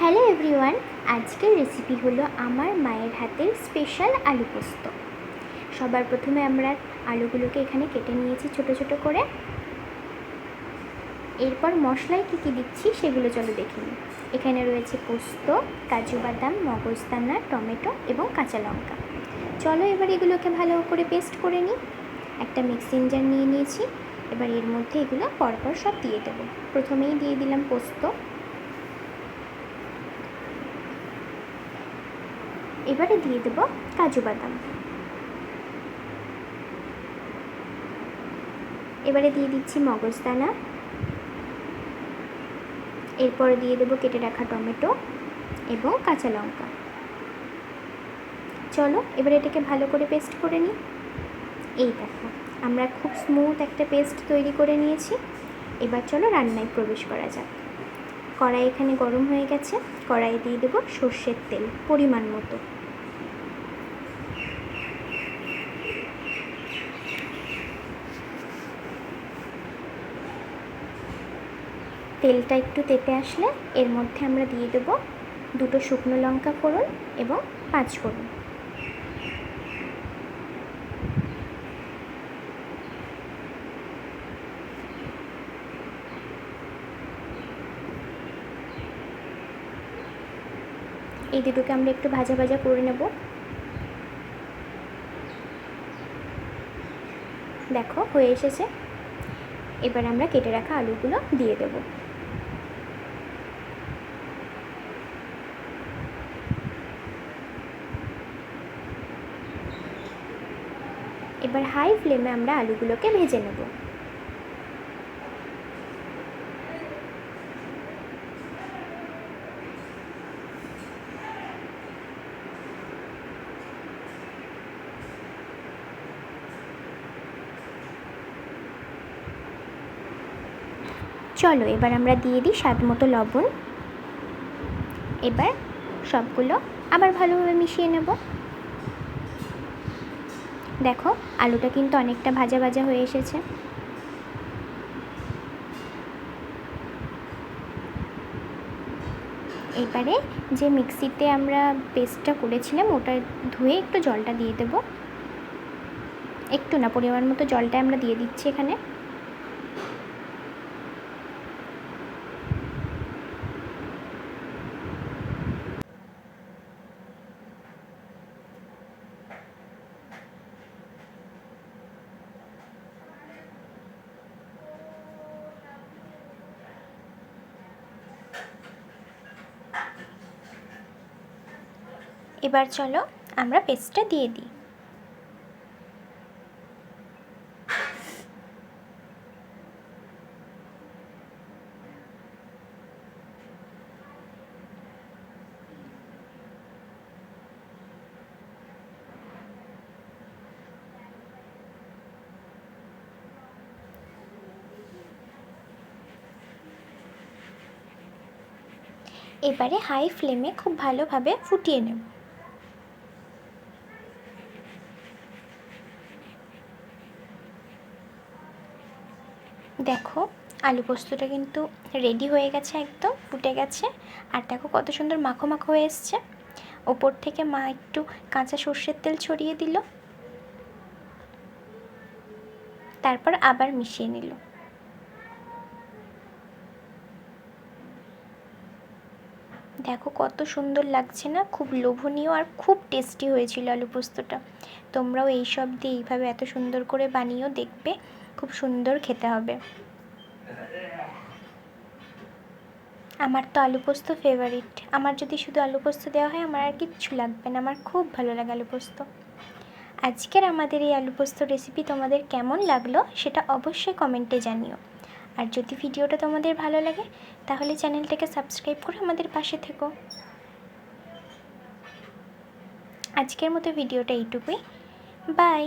Hello everyone, আজকের recipe হলো আমার মায়ের হাতের স্পেশাল আলু পোস্ত। সবার প্রথমে আমরা আলুগুলোকে এখানে কেটে নিয়েছি ছোট ছোট করে। এরপর মশলায় কী কী দিচ্ছি সেগুলো চলো দেখে নিই। এখানে রয়েছে পোস্ত, কাজু বাদাম মগজদানা টমেটো এবং কাঁচা লঙ্কা। চলো এবার এগুলোকে ভালো করে পেস্ট করে নিই। একটা মিক্সিং জার নিয়ে নিয়েছি। এবার এর মধ্যে এগুলো পরপর সব দিয়ে দেবো। প্রথমেই দিয়ে দিলাম পোস্ত। এবারে দিয়ে দেব কাজু বাদাম। এবারে দিয়ে দিচ্ছি মগজদানা। এরপরে দিয়ে দেবো কেটে রাখা টমেটো এবং কাঁচা লঙ্কা। চলো, এবার এটাকে ভালো করে পেস্ট করে নিই। এই দেখো, আমরা খুব স্মুথ একটা পেস্ট তৈরি করে নিয়েছি। এবার চলো রান্নায় প্রবেশ করা যাক। কড়াই এখানে গরম হয়ে গেছে। কড়াই দিয়ে দেবো সর্ষের তেল, পরিমাণ মতো। তেলটা একটু তেতে আসলে এর মধ্যে আমরা দিয়ে দেবো দুটো শুকনো লঙ্কা ফোড়ন এবং পাঁচ ফোড়ন। এই দুটোকে আমরা একটু ভাজা ভাজা করে নেব। দেখো, হয়ে এসেছে। এবার আমরা কেটে রাখা আলুগুলো দিয়ে দেব। এবার হাই ফ্লেমে আমরা আলুগুলোকে ভেজে নেব। চলো, এবার আমরা দিয়ে দিই স্বাদ মতো লবণ। এবার সবগুলো আবার ভালোভাবে মিশিয়ে নেব। দেখো, আলুটা কিন্তু অনেকটা ভাজা ভাজা হয়ে এসেছে। এবারে যে মিক্সিতে আমরা পেস্টটা করেছিলাম, ওটা ধুয়ে একটু জলটা দিয়ে দেবো। একটু না, পরিমাণ মতো জলটা আমরা দিয়ে দিচ্ছি এখানে। এবার চলো আমরা পেস্টটা দিয়ে দিই। এবারে হাই ফ্লেমে খুব ভালোভাবে ফুটিয়ে নেব। দেখো, আলু পোস্তটা কিন্তু রেডি হয়ে গেছে একদম, ফুটে গেছে। আর দেখো কত সুন্দর মাখো মাখো হয়ে এসছে। ওপর থেকে মা একটু কাঁচা সর্ষের তেল ছড়িয়ে দিল। তারপর আবার মিশিয়ে নিল। দেখো কত সুন্দর লাগছে না? খুব লোভনীয় আর খুব টেস্টি হয়েছিল আলু পোস্তটা। তোমরাও এই সব দিয়ে এইভাবে এত সুন্দর করে বানিয়েও দেখবে। খুব সুন্দর খেতে হবে। আমার তো আলু পোস্ত ফেভারিট আমার যদি শুধু আলু পোস্ত দেওয়া হয়, আমার আর কিচ্ছু লাগবে না। আমার খুব ভালো লাগে আলু পোস্ত। আজকের আমাদের এই আলু পোস্ত রেসিপি তোমাদের কেমন লাগল, সেটা অবশ্যই কমেন্টে জানিও। আর যদি ভিডিওটা তোমাদের ভালো লাগে, তাহলে চ্যানেলটাকে সাবস্ক্রাইব করে আমাদের পাশে থেকো। আজকের মতো ভিডিওটা এইটুকুই। বাই